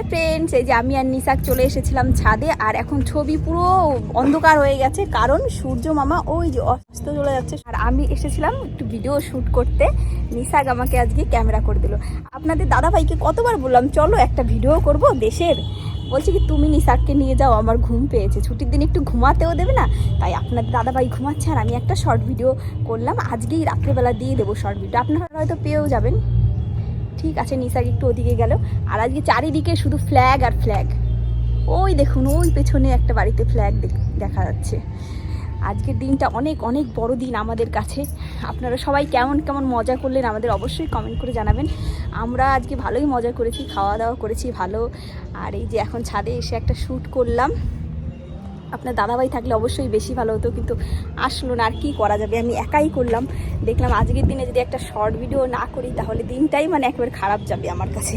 Hi friends, এই যে আমি আর নিসাক চলে এসেছিলাম ছাদে, আর এখন ছবি পুরো অন্ধকার হয়ে গেছে, কারণ সূর্য মামা ওই যে অস্ত চলে যাচ্ছে। আর আমি এসেছিলাম একটু ভিডিও শ্যুট করতে, নিসাক আমাকে আজকে ক্যামেরা করে দিল। আপনাদের দাদা ভাইকে কতবার বললাম, চলো একটা ভিডিও করব দেশের। বলছি কি, তুমি নিসাককে নিয়ে যাও, আমার ঘুম পেয়েছে, ছুটির দিন একটু ঘুমাতেও দেবে না? তাই আপনাদের দাদা ভাই ঘুমাচ্ছে, আর আমি একটা শর্ট ভিডিও করলাম, আজকেই রাত্রেবেলা দিয়ে দেবো শর্ট ভিডিও আপনারা হয়তো পেয়েও যাবেন। ঠিক আছে নিসাক একটু ওদিকে গেল। আর আজকে চারিদিকে শুধু ফ্ল্যাগ আর ফ্ল্যাগ ওই দেখুন, ওই পেছনে একটা বাড়িতে ফ্ল্যাগ দেখা যাচ্ছে। আজকের দিনটা অনেক অনেক বড় দিন আমাদের কাছে। আপনারা সবাই কেমন কেমন মজা করলেন আমাদের অবশ্যই কমেন্ট করে জানাবেন। আমরা আজকে ভালোই মজা করেছি, খাওয়া দাওয়া করেছি ভালো। আর এই যে এখন ছাদে এসে একটা শ্যুট করলাম। আপনার দাদাভাই থাকলে অবশ্যই বেশি ভালো হতো, কিন্তু আসলো না, আর কি করা যাবে? আমি একাই করলাম। দেখলাম আজকের দিনে যদি একটা শর্ট ভিডিও না করি, তাহলে দিনটাই মানে একেবারে খারাপ যাবে আমার কাছে।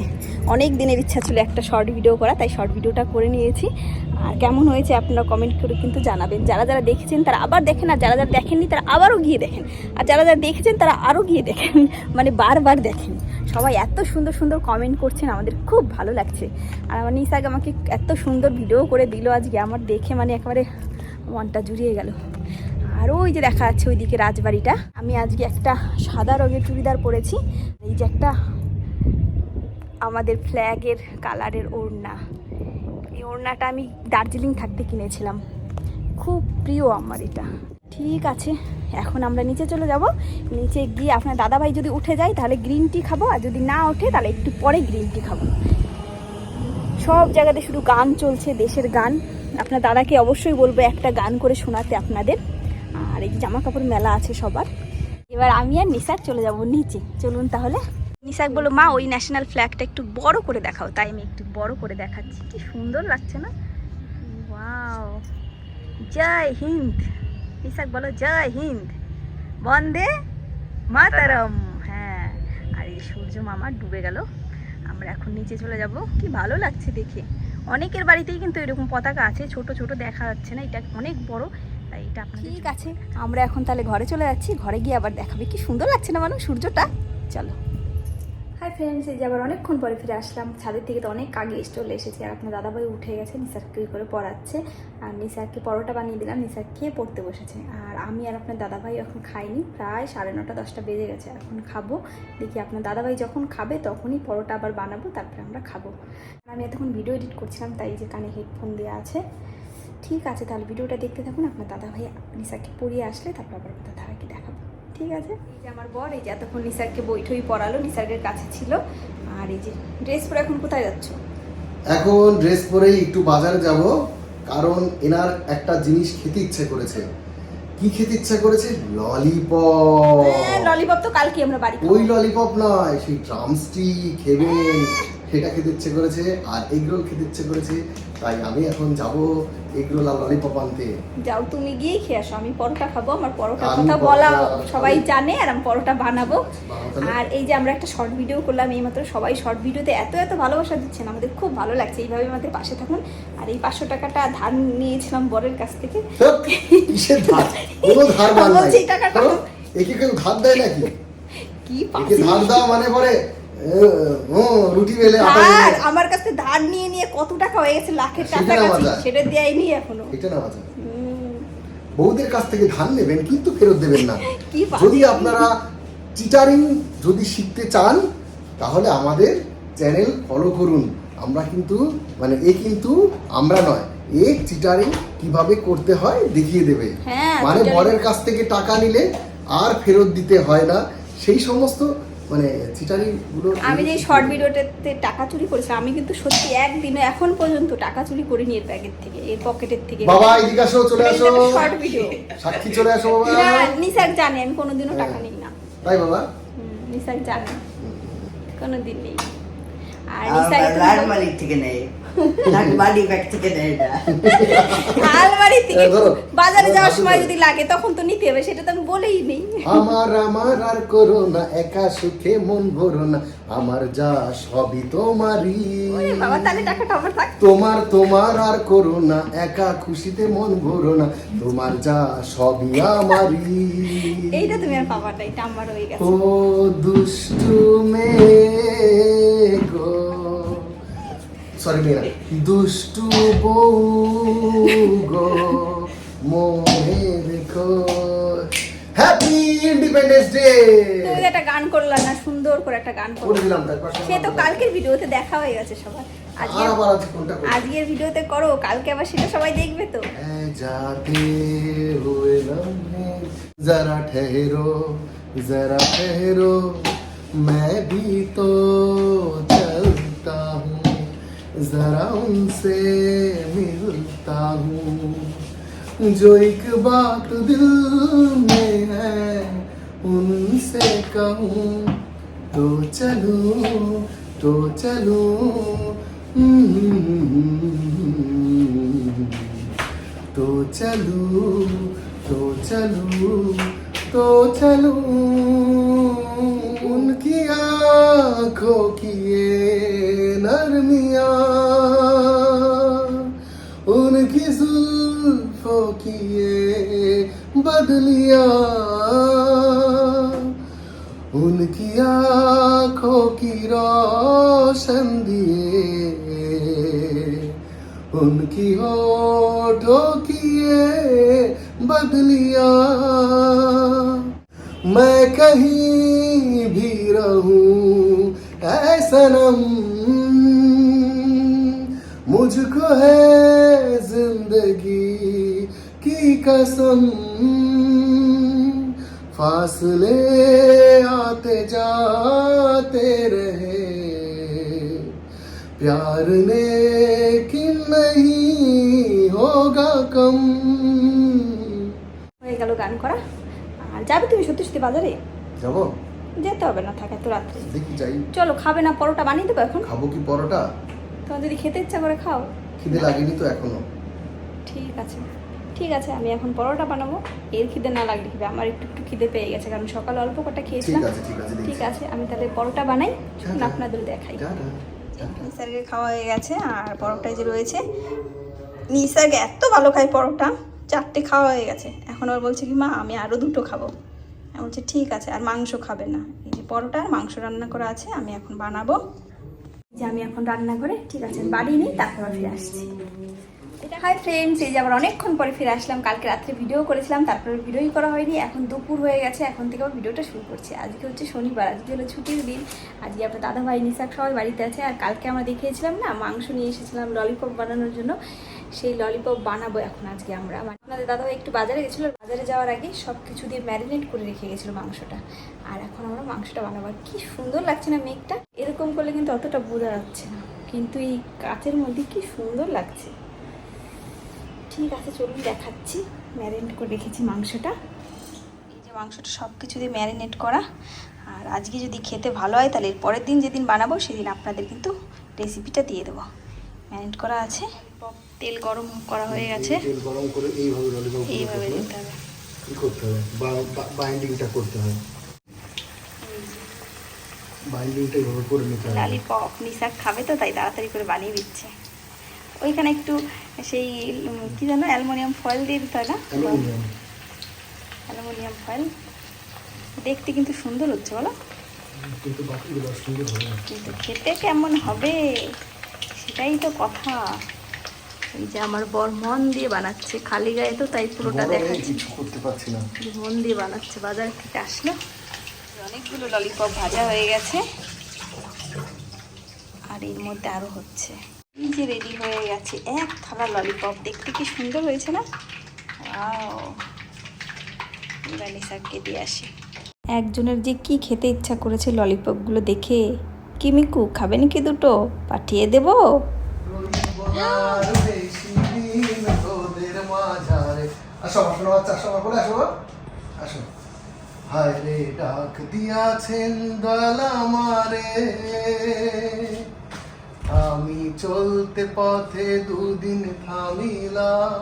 অনেক দিনের ইচ্ছা ছিল একটা শর্ট ভিডিও করা, তাই শর্ট ভিডিওটা করে নিয়েছি। আর কেমন হয়েছে আপনারা কমেন্ট করে কিন্তু জানাবেন। যারা যারা দেখেছেন, তারা আবার দেখেন, আর যারা যারা দেখেননি, তারা আবারও গিয়ে দেখেন। আর যারা যারা দেখেছেন, তারা আরও গিয়ে দেখেন। মানে বারবার দেখেন। সবাই এত সুন্দর সুন্দর কমেন্ট করছেন, আমাদের খুব ভালো লাগছে। আর আমার নিসাগ আমাকে এত সুন্দর ভিডিও করে দিল আজকে। আমার দেখে মানে একেবারে মনটা জুড়িয়ে গেল। আর ওই যে দেখা যাচ্ছে ওইদিকে রাজবাড়িটা। আমি আজকে একটা সাদা রঙের চুড়িদার পরেছি। এই যে একটা আমাদের ফ্ল্যাগের কালারের ওড়না। এই ওড়নাটা আমি দার্জিলিং থাকতে কিনেছিলাম। খুব প্রিয় আমার এটা। ঠিক আছে, এখন আমরা নিচে চলে যাব। নিচে গিয়ে আপনার দাদাভাই যদি উঠে যায়, তাহলে গ্রিন টি খাব। আর যদি না ওঠে, তাহলে একটু পরে গ্রিন টি খাব। সব জায়গাতে শুধু গান চলছে, দেশের গান। আপনার দাদাকে অবশ্যই বলব একটা গান করে শোনাতে আপনাদের। আর এই জামা কাপড় মেলা আছে সবার। এবার আমি আর নিসাক চলে যাব নিচে। চলুন তাহলে। নিসাক বলো মা, ওই ন্যাশনাল ফ্ল্যাগটা একটু বড় করে দেখাও। তাই আমি একটু বড় করে দেখাচ্ছি। কি সুন্দর লাগছে না? ওয়াও জয় হিন্দ! নিসাক বলো জয় হিন্দ! বন্দে মাতারম! হ্যাঁ আর এই সূর্য মামা ডুবে গেল। আমরা এখন নিচে চলে যাব। কি ভালো লাগছে দেখে। অনেকের বাড়িতেই কিন্তু এরকম পতাকা আছে ছোট ছোট দেখা যাচ্ছে না এটা অনেক বড় তাই এটা ঠিক আছে আমরা এখন তাহলে ঘরে চলে যাচ্ছি ঘরে গিয়ে আবার দেখাবে কি সুন্দর লাগছে না মানুষ সূর্যটা? চলো। হাই ফ্রেন্ডস এই যে আবার অনেকক্ষণ পরে ফিরে আসলাম। ছাদের থেকে তো অনেক আগে চলে এসেছি আর আপনার দাদাভাই উঠে গেছে, নিসারকে করে পড়াচ্ছে। আর নিসারকে পরোটা বানিয়ে দিলাম, নিসার খেয়ে পড়তে বসেছে। আর আমি আর আপনার দাদাভাই এখন খাইনি, প্রায় সাড়ে নটা, দশটা বেজে গেছে এখন খাব। দেখি আপনার দাদাভাই যখন খাবে তখনই পরোটা আবার বানাবো, তারপরে আমরা খাব। আমি এতক্ষণ ভিডিও এডিট করছিলাম, তাই যে কানে হেডফোন দেওয়া আছে। ঠিক আছে, তাহলে ভিডিওটা দেখতে থাকুন, আপনার দাদাভাই নিসারকে পড়িয়ে আসলে তারপর আবার দাদাকে দেখাবো। ঠিক আছে? এই যে আমার বর এই যে এতক্ষণ নিসারকে বৈঠই পড়ালো নিসার্গের কাছে ছিল। আর এই যে ড্রেস পরে এখন কোথায় যাচ্ছ? এখন ড্রেস পরেই একটু বাজারে যাব কারণ এনার একটা জিনিস খেতে ইচ্ছে করেছে। কি খেতে ইচ্ছে করেছে? ললিপপ। ললিপপ তো কালকে আমরা বাড়ি ওই ললিপপ নয় সেই ড্রামস্টিক হেভেন সেটা খেতে ইচ্ছে করেছে আর এগরোল খেতে ইচ্ছে করেছে। তাই আমি এখন যাব এগরোল আর ললিপপ আনতে। যাও তুমি গিয়েই খেয়ে আসো আমি পরোটা খাব আমার পরোটার কথা বলা সবাই জানে আর আমি পরোটা বানাবো। আর এই যে আমরা একটা শর্ট ভিডিও করলাম এই মাত্র সবাই শর্ট ভিডিওতে এত এত ভালোবাসা দিচ্ছেন আমাদের খুব ভালো লাগছে এইভাবে আমাদের পাশে থাকুন। আর এই পাঁচশো টাকাটা ধার নিয়েছিলাম বরের কাছ থেকে। টাকাটা। একে কেউ ধার দেয় নাকি? কি ধার দেওয়া মানে পরে রুটি বেলে আটা ধার আমার কাছে ধার নিয়ে নিয়ে কত টাকা হয়ে গেছে লাখের মজা। সেটা দেয়নি এখনও। এটা না বাজা উম, বউদের কাছ থেকে ধান নেবেন কিন্তু ফেরত দেবেন না। যদি আপনারা চিটারিং যদি শিখতে চান তাহলে আমাদের চ্যানেল ফলো করুন। আমরা কিন্তু মানে এ কিন্তু আমরা নয় এ চিটারিং কীভাবে করতে হয় দেখিয়ে দেবে। হ্যাঁ, মানে বরের কাছ থেকে টাকা নিলে আর ফেরত দিতে হয় না। সেই সমস্ত মানে চিটারিংগুলো আমি যে শর্ট ভিডিওটাতে টাকা চুরি করেছিলাম আমি কিন্তু সত্যি একদিনও এখন পর্যন্ত টাকা চুরি করিনি এর ব্যাগের থেকে এর পকেটের থেকে। বাবা এদিকে আসো চলে আসো। শর্ট ভিডিও সাক্ষী চলে আসো বাবা। না নিসাক জানে আমি কোনোদিনও টাকা নিই না। তাই বাবা? নিসাক জানে কোনোদিন নেই। আলমারি থেকে নেই ব্যাগ থেকে নেই না আলমারি থেকে বাজারে যাওয়ার সময় যদি লাগে তখন তো নিতে হবে সেটা তো আমি বলেই নেই। আমার আমার আর করো না একা সুখে মন ভরো না। আমার যা সবই তোমারই। বাবা তাহলে টাকাটা আমার থাক। তোমার তোমার আর করো না একা খুশিতে মন ভরো না। তোমার যা সবই আমারই। এইটা তুমি আর পাবা না এটা আমার হয়ে গেছে। ও দুষ্টু মেয়ে। গো সরি মেয়ে না দুষ্টু বউ গো মনে রেখো হ্যাপি ইন্ডিপেন্ডেন্স ডে তুমি তো একটা গান করলা না সুন্দর করে একটা গান করে করলো দিলাম তারপর সে তো কালকের ভিডিওতে দেখা হয়ে গেছে সবার আজকে আর আবার আজকে কোনটা করবো? আজকের ভিডিওতে করো কালকে আবার সেটা সবাই দেখবে তো है जाते हुए लम्हे जरा ठहरो जरा ठहरो मैं भी तो चलता हूँ जरा उनसे मिलता हूँ जो एक बात दिल में है उनसे कहूँ तो चलूं तो चलूं हम्म। तो चलू तो चलू तो चलू उनकी आँखों की ये नरमिया, उनकी जुल्फों की ये बदलिया, उनकी आँखों की रोशन दिए, उनकी होठों की ये बदलिया। सनम मुझको है जिंदगी की कसम फासले आते जाते रहे प्यार ने कि नहीं होगा कम হয়ে গেল গান করা আর যাবে তুমি সত্যি সত্যি বাজারে যাবো যেতে হবে না থাকে তো রাত্রে। দেখি যাই। চলো খাবে না পরোটা বানিয়ে দেবো এখন? খাব কি পরোটা? তোমার যদি খেতে ইচ্ছা করে খাও। খিদে লাগেনি তো এখনও? ঠিক আছে। ঠিক আছে আমি এখন পরোটা বানাবো। এর খিদে না লাগলে হবে? আমার একটু একটু খিদে পেয়ে গেছে কারণ সকালে অল্প কটা ঠিক খেয়েছিলাম আছে ঠিক আছে ঠিক আছে আমি তাহলে পরোটা বানাই আপনাদের দেখাই। নিসারকে খাওয়া হয়ে গেছে আর পরোটায় যে রয়েছে। নিসার্গ এত ভালো খায় পরোটা চারটে খাওয়া হয়ে গেছে। এখন ওর বলছে কি মা আমি আরও দুটো খাব। বলছি, ঠিক আছে, আর মাংস খাবে না। এই যে পরোটা আর মাংস রান্না করা আছে, আমি এখন বানাবো। যে আমি এখন রান্না করে, ঠিক আছে বাড়ি নিই, তারপর ফিরে আসছি। হাই ফ্রেন্ডস এই যে আবার অনেকক্ষণ পরে ফিরে আসলাম, কালকে রাত্রে ভিডিও করেছিলাম, তারপরে ভিডিওই করা হয়নি, এখন দুপুর হয়ে গেছে, এখন থেকে আবার ভিডিওটা শুরু করছি। আজকে হচ্ছে শনিবার, আজকে হলো ছুটির দিন, আজকে আপনার দাদা ভাই নিশাক সবাই বাড়িতে আছে, আর কালকে আমরা দেখিয়েছিলাম না, মাংস নিয়ে এসেছিলাম ললিপপ বানানোর জন্য। সেই ললিপপ বানাবো এখন আজকে আমরা। মানে আপনাদের দাদাভাই একটু বাজারে গেছিল, বাজারে যাওয়ার আগে সব কিছু দিয়ে ম্যারিনেট করে রেখে গেছিল মাংসটা। আর এখন আমরা মাংসটা বানাবো। কি সুন্দর লাগছে না মেঘটা? এরকম করলে কিন্তু অতটা বোঝা যাচ্ছে না। কিন্তু এই কাচের মধ্যে কি সুন্দর লাগছে। ঠিক আছে, চলুন দেখাচ্ছি। ম্যারিনেট করে রেখেছি মাংসটা। এই যে মাংসটা সব কিছু দিয়ে ম্যারিনেট করা। আর আজকে যদি খেতে ভালো হয় তাহলে পরের দিন যেদিন বানাবো সেদিন আপনাদের কিন্তু রেসিপিটা দিয়ে দেবো। ম্যারিনেট করা আছে। তেল গরম করা হয়ে গেছে। তেল গরম করে এইভাবে ললিপপ এইভাবে দিতে হবে। কি করতে হবে বাইন্ডিংটা করতে হবে বাইন্ডিংটা এইভাবে করে নিতে হবে। লালিপপ নিশাক খাবে তো তাই তাড়াতাড়ি করে বানিয়ে দিচ্ছে। ওইখানে একটু সেই কি জানো অ্যালুমিনিয়াম ফয়েল দিয়ে দিতে হয় না? অ্যালুমিনিয়াম। Aluminium foil. দেখতে কিন্তু সুন্দর হচ্ছে বলো। কিন্তু বাকিগুলো সুন্দর হবে কিন্তু খেতে কেমন হবে? সেটাই তো কথা। এই যে আমার বর মন দিয়ে বানাচ্ছে খালি গায়ে তো তাই পুরোটা দেখাচ্ছে। কিছু করতে পারছি না। মন দিয়ে বানাচ্ছে বাজার থেকে আসলো। অনেকগুলো ললিপপ ভাজা হয়ে গেছে। আর এর মধ্যে আরও হচ্ছে। এই যে রেডি হয়ে গেছে এক থালা ললিপপ দেখতে কি সুন্দর হয়েছে না? এবার নিসারকে দিয়ে আসি। একজনের যে কি খেতে ইচ্ছা করেছে ললিপপগুলো দেখে কি মিকু খাবে নাকি দুটো? পাঠিয়ে দেবো? আসো আসো বাচ্চা আসো আমার কোলে আসো আসো। হায় ডাক দিয়াছেন মারে। আমি চলতে পথে দুদিন থামিলাম।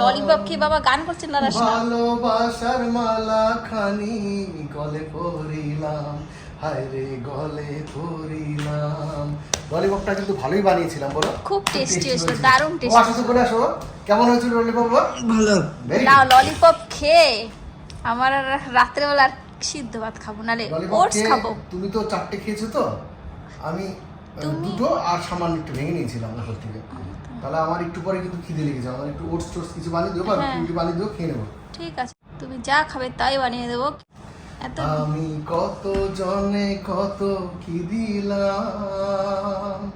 ললিপপ খেয়ে বাবা গান করছেন না ভালোবাসার মালা খানি গলে পরিলাম হায় রে গলে পরিলাম ললিপপটা কিন্তু ভালোই বানিয়েছিলাম বলো। খুব হয়েছিল, হয়েছিল। দারুণ tasty আসো করে আসো কেমন হয়েছিল ললিপপ ভালো। না ললিপপ খেয়ে আমার আর রাত্রেবেলা আর সিদ্ধ ভাত খাব নালে ওটস খাব। তুমি তো চারটে খেয়েছো তো? আমি দুটো আর সামান্য একটু ভেঙে নিয়েছিলাম থেকে। তাহলে আমার একটু পরে কিন্তু খিদে লেগেছে আমার একটু ওটস টোটস কিছু বানিয়ে দেবো আর হ্যাঁ। রুটি বানিয়ে দেবো খেয়ে নেব। ঠিক আছে। তুমি যা খাবে তাই বানিয়ে দেবো। আমি কত জনে কত কি দিলাম?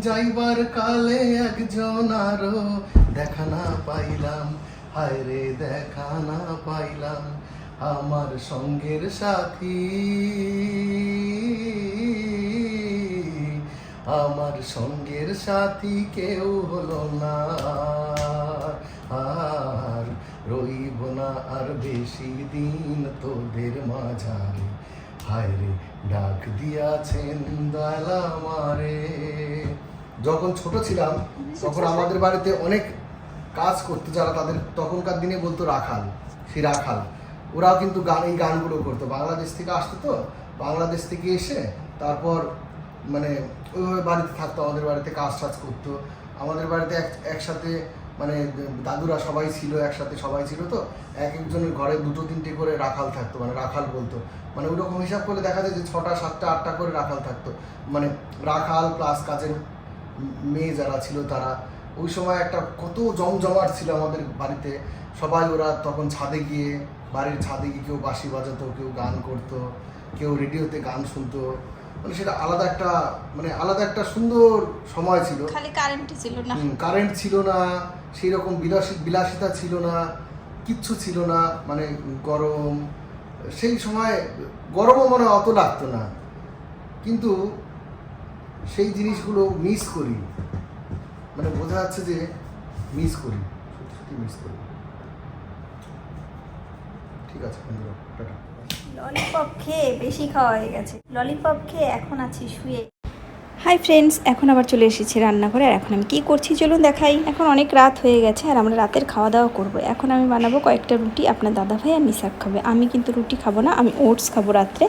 যাইবার কালে একজন আরও দেখা না পাইলাম। হায়রে দেখা না পাইলাম আমার সঙ্গের সাথী। আমার সঙ্গের সাথী কেউ হলো না। আর রইব না আর বেশি দিন তোদের মাঝারে। হায় রে ডাক দিয়াছেন দয়ালা মারে। যখন ছোট ছিলাম তখন আমাদের বাড়িতে অনেক কাজ করতো যারা তাদের তখনকার দিনে বলতো রাখাল সেই রাখাল। ওরাও কিন্তু গান এই গানগুলো করতো। বাংলাদেশ থেকে আসতো তো? বাংলাদেশ থেকে এসে তারপর মানে ওইভাবে বাড়িতে থাকতো, আমাদের বাড়িতে কাজ টাজ করতো। আমাদের বাড়িতে এক, একসাথে মানে দাদুরা সবাই ছিল, একসাথে সবাই ছিল তো। এক একজনের ঘরে দুটো, তিনটে করে রাখাল থাকতো মানে রাখাল বলতো। মানে ওরকম হিসাব করলে দেখা যায় যে ছটা, সাতটা, আটটা করে রাখাল থাকতো। মানে রাখাল প্লাস কাজের মেয়ে যারা ছিল তারা। ওই সময় একটা কত জমজমাট ছিল আমাদের বাড়িতে। সবাই ওরা তখন ছাদে গিয়ে, বাড়ির ছাদে গিয়ে কেউ বাঁশি বাজাতো, কেউ গান করতো, কেউ রেডিওতে গান শুনতো। মানে সেটা আলাদা একটা মানে আলাদা একটা সুন্দর সময় ছিল। খালি কারেন্টই ছিল না। কারেন্ট ছিল না সেই রকম বিলাসী বিলাসিতা ছিল না কিচ্ছু ছিল না মানে গরম সেই সময় গরমও মনে অত লাগতো না। কিন্তু সেই জিনিসগুলো মিস করি। মানে বোঝা যাচ্ছে যে মিস করি সত্যি সত্যি মিস করি। ঠিক আছে বন্ধুরা টাটা। ললিপপ খেয়ে বেশি খাওয়া হয়ে গেছে। ললিপপ খেয়ে এখন আছি শুয়ে। হাই ফ্রেন্ডস, এখন আবার চলে এসেছি রান্নাঘরে। আর এখন আমি কি করছি চলুন দেখাই। এখন অনেক রাত হয়ে গেছে আর আমরা রাতের খাওয়া দাওয়া করব। এখন আমি বানাবো কয়েকটা রুটি। আপনার দাদা ভাই আর নিশাক খাবে। আমি কিন্তু রুটি খাব না, আমি ওটস খাব রাত্রে।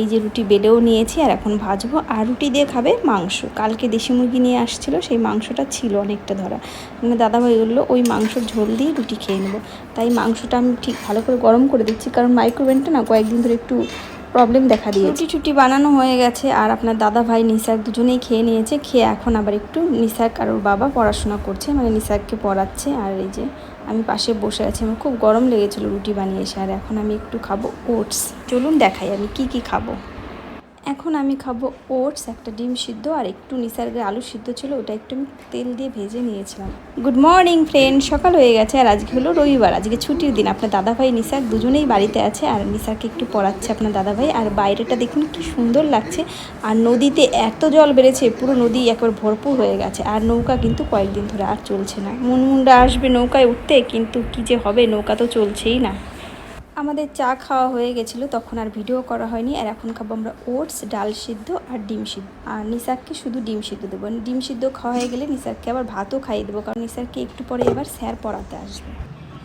এই যে রুটি বেলেও নিয়েছি আর এখন ভাজবো। আর রুটি দিয়ে খাবে মাংস। কালকে দেশি মুরগি নিয়ে আসছিল, সেই মাংসটা ছিল অনেকটা ধরা। মানে দাদা ভাই বলল, ওই মাংসর ঝোল দিয়ে রুটি খেয়ে নেব। তাই মাংসটা আমি ঠিক ভালো করে গরম করে দিচ্ছি। কারণ মাইক্রোওভেনটা না কয়েকদিন ধরে একটু প্রবলেম দেখা দিয়ে রুটি ছুটি বানানো হয়ে গেছে আর আপনার দাদা ভাই নিসাক দুজনেই খেয়ে নিয়েছে, খেয়ে এখন আবার একটু নিসাক আর ওর বাবা পড়াশোনা করছে মানে নিসাককে পড়াচ্ছে আর এই যে আমি পাশে বসে আছি, আমার খুব গরম লেগেছিলো রুটি বানিয়ে এসে আর এখন আমি একটু খাব ওটস। চলুন দেখাই আমি কি কি খাব। এখন আমি খাব ওটস, একটা ডিম সিদ্ধ আর একটু নিসার্গের আলু সিদ্ধ ছিল, ওটা একটু আমি তেল দিয়ে ভেজে নিয়েছিলাম। গুড মর্নিং ফ্রেন্ড সকাল হয়ে গেছে আর আজকে হলো রবিবার, আজকে ছুটির দিন। আপনার দাদাভাই নিসার দুজনেই বাড়িতে আছে আর নিসারকে একটু পড়াচ্ছে আপনার দাদাভাই। আর বাইরেটা দেখুন কি সুন্দর লাগছে। আর নদীতে এত জল বেড়েছে, পুরো নদী একবার ভরপুর হয়ে গেছে। আর নৌকা কিন্তু কয়েকদিন ধরে আর চলছে না। মুনমুন্ডা আসবে নৌকায় উঠতে, কিন্তু কি যে হবে, নৌকা তো চলছেই না। আমাদের চা খাওয়া হয়ে গেছিল, তখন আর ভিডিও করা হয়নি। আর এখন খাব আমরা ওটস, ডাল সিদ্ধ আর ডিম সিদ্ধ। আর নিসারকে শুধু ডিম সিদ্ধ দেবো। ডিম সিদ্ধ খাওয়া হয়ে গেলে নিসারকে আবার ভাতও খাইয়ে দেবো, কারণ নিসারকে একটু পরে এবার স্যার পড়াতে আসবে।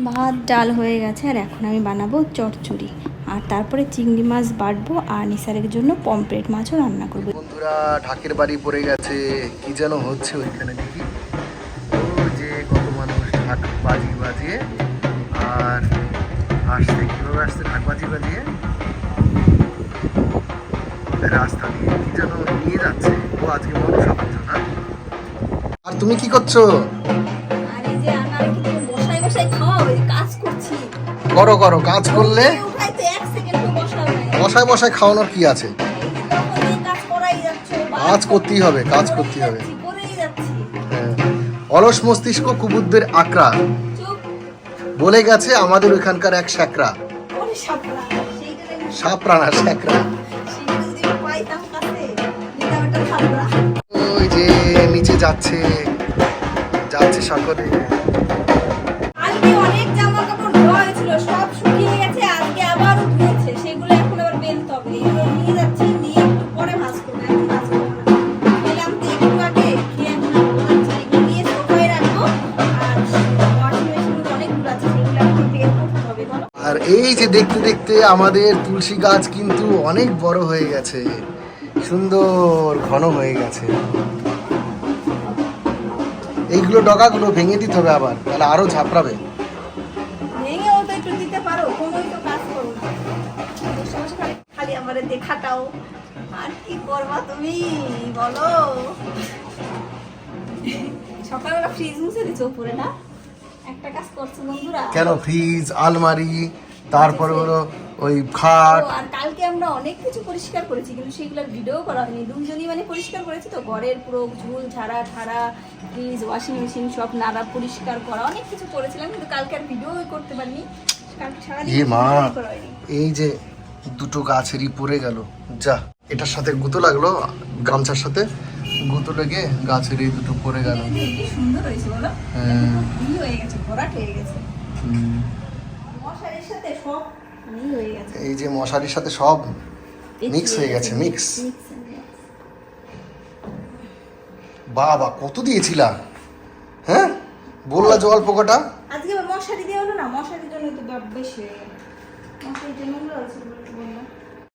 ভাত, ডাল হয়ে গেছে, আর এখন আমি বানাবো চটচড়ি আর তারপরে চিংড়ি মাছ বাটবো, আর নিসারের জন্য পমপ্লেট মাছও রান্না করব। বন্ধুরা, ঢাকের বাড়ি পড়ে গেছে। কি যেন হচ্ছে ওইখানে দেখি। যে কত মানুষ ঢাক বাজি বাজিয়ে আর আসছে কীভাবে আসছে ঢাক বাজি বাজিয়ে রাস্তা দিয়ে। কি যেন নিয়ে যাচ্ছে। ও আজকে না? আর তুমি কি করছ? করো করো কাজ করলে বসায় বসায় খাওয়ানোর কি আছে? কাজ করাই যাচ্ছে কাজ করতেই হবে কাজ করতেই হবে। হ্যাঁ। অলস মস্তিষ্ক কুবুদ্ধের আকরা বলে গেছে আমাদের ওইখানকার এক শ্যাকরা সাপরানা শ্যাকরা ওই যে নিচে যাচ্ছে যাচ্ছে সকলে সব শুকিয়ে গেছে আজকে আবার উঠেছে। সেগুলো এখন আবার বেলতে হবে দেখতে দেখতে আমাদের তুলসী গাছ কিন্তু অনেক বড় হয়ে গেছে। সুন্দর ঘন হয়ে গেছে। এইগুলো ডগাগুলো ভেঙে দিতে হবে আবার তাহলে আরও ঝাপড়াবে। দেখাটাও। আর কি করবা তুমি? বলো। সকালবেলা ফ্রিজ মুছে দিচ্ছ উপরে না? একটা কাজ করছ বন্ধুরা। কেন? ফ্রিজ আলমারি তারপরে হলো ওই খাট আর কালকে আমরা অনেক কিছু পরিষ্কার করেছি কিন্তু সেগুলোর ভিডিও করা হয়নি দুজনই মানে পরিষ্কার করেছি তো ঘরের পুরো ঝুল ঝাড়া ঠাড়া ফ্রিজ ওয়াশিং মেশিন সব নাড়া পরিষ্কার করা অনেক কিছু করেছিলাম কিন্তু কালকে আর ভিডিও করতে পারিনি কালকে মা। এই যে দুটো গাছেরই পড়ে গেল যা এটার সাথে গুঁতো লাগল গামছার সাথে গুঁতো লেগে গাছের এই দুটো পড়ে গেল সুন্দর হয়েছে বলো হ্যাঁ। হয়ে গেছে ভরাট হয়ে গেছে হুম। মশারির সাথে সব হয়ে গেছে। এই যে মশারির সাথে সব মিক্স হয়ে গেছে মিক্স। বাবা কত দিয়েছিলা? হ্যাঁ? বললা যে অল্প কটা আজকে মশারি দেওয়া হলো না? মশারির জন্য তো বেশি হয়ে গেল। মশারির জন্য।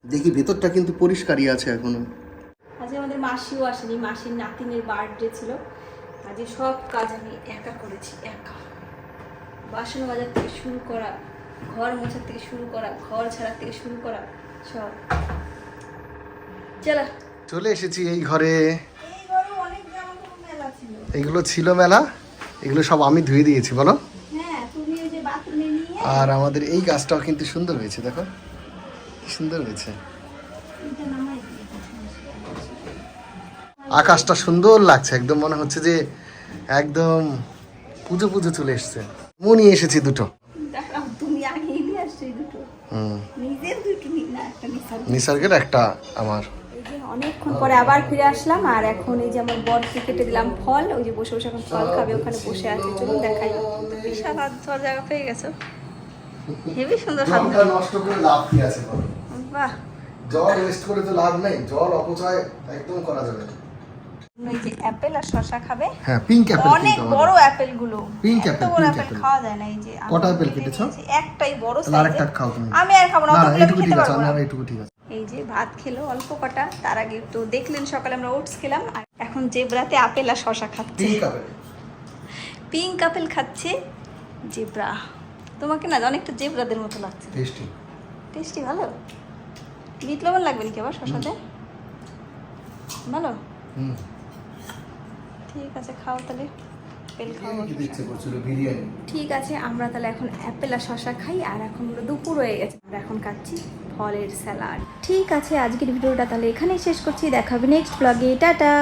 দেখি ভেতরটা কিন্তু পরিষ্কারই আছে এখনও। আজকে আমাদের মাসিও আসেনি। মাসির নাতিনের বার্থডে ছিল। আজকে সব কাজ আমি একা করেছি একা। বাসন বাজার থেকে শুরু করা ঘর মোছার থেকে শুরু করা ঘর ছাড়ার থেকে শুরু করা সব। চলো। চলে এসেছি এই ঘরে। এই ঘরে অনেক জামা কাপড় মেলা ছিল। এগুলো ছিল মেলা। এগুলো সব আমি ধুয়ে দিয়েছি বলো। হ্যাঁ তুমি ওই যে বাথরুমে নিয়ে আর আমাদের এই গাছটাও কিন্তু সুন্দর হয়েছে দেখো। সুন্দর হয়েছে। এটা নামাই দিয়ে আকাশটা সুন্দর লাগছে একদম মনে হচ্ছে যে একদম পুজো পুজো চলে এসছে। মনি এসেছি দুটো দেখলাম তুমি আগে নিয়ে আসছো এই দুটো হুম নিজের দুটো নি না একটা নিসার নিসর্গের একটা আমার। অনেকক্ষণ পরে আবার ফিরে আসলাম আর এখন এই যে আমার বরকে কেটে দিলাম ফল ওই যে বসে বসে এখন ফল খাবে ওখানে বসে আছে চলুন দেখাই। বিশাল হাত ধোয়ার জায়গা পেয়ে গেছো। হেবি সুন্দর হাত নষ্ট করে লাভ কি আছে বাহ। জল ওয়েস্ট করে তো লাভ নেই জল অপচয় একদম করা যাবে না। যে অ্যাপেল আর শসা খাবে? হ্যাঁ পিঙ্ক অ্যাপেল অনেক বড় অ্যাপেলগুলো Pink এত বড় অ্যাপেল খাওয়া যায় না এই যে কটা apple কেটেছো? একটাই বড় তাহলে আরেকটা সাইজের খাও তুমি। আমি আর খাব না না না অতগুলো আমি খেতে পারব না। এইটুকু ঠিক আছে। এই যে ভাত খেলো অল্প কটা তার আগে তো দেখলেন সকালে আমরা ওটস খেলাম। আর এখন জেব্রাতে আপেল আর শসা খাচ্ছে। পিঙ্ক আপেল খাচ্ছে জেব্রা। তোমাকে না অনেকটা জেব্রাদের মতো লাগছে। টেস্টি টেস্টি ভালো? বিট লবণ লাগবে নাকি আবার শসাতে? ভালো? হুম। ঠিক আছে খাও তাহলে। আপেল বিরিয়ানি ঠিক আছে আমরা তাহলে এখন অ্যাপেল আর শশা খাই আর এখন দুপুর হয়ে গেছে। আমরা এখন খাচ্ছি ফলের স্যালাড। ঠিক আছে আজকের ভিডিওটা তাহলে এখানেই শেষ করছি। দেখা হবে নেক্সট ব্লগে টাটা!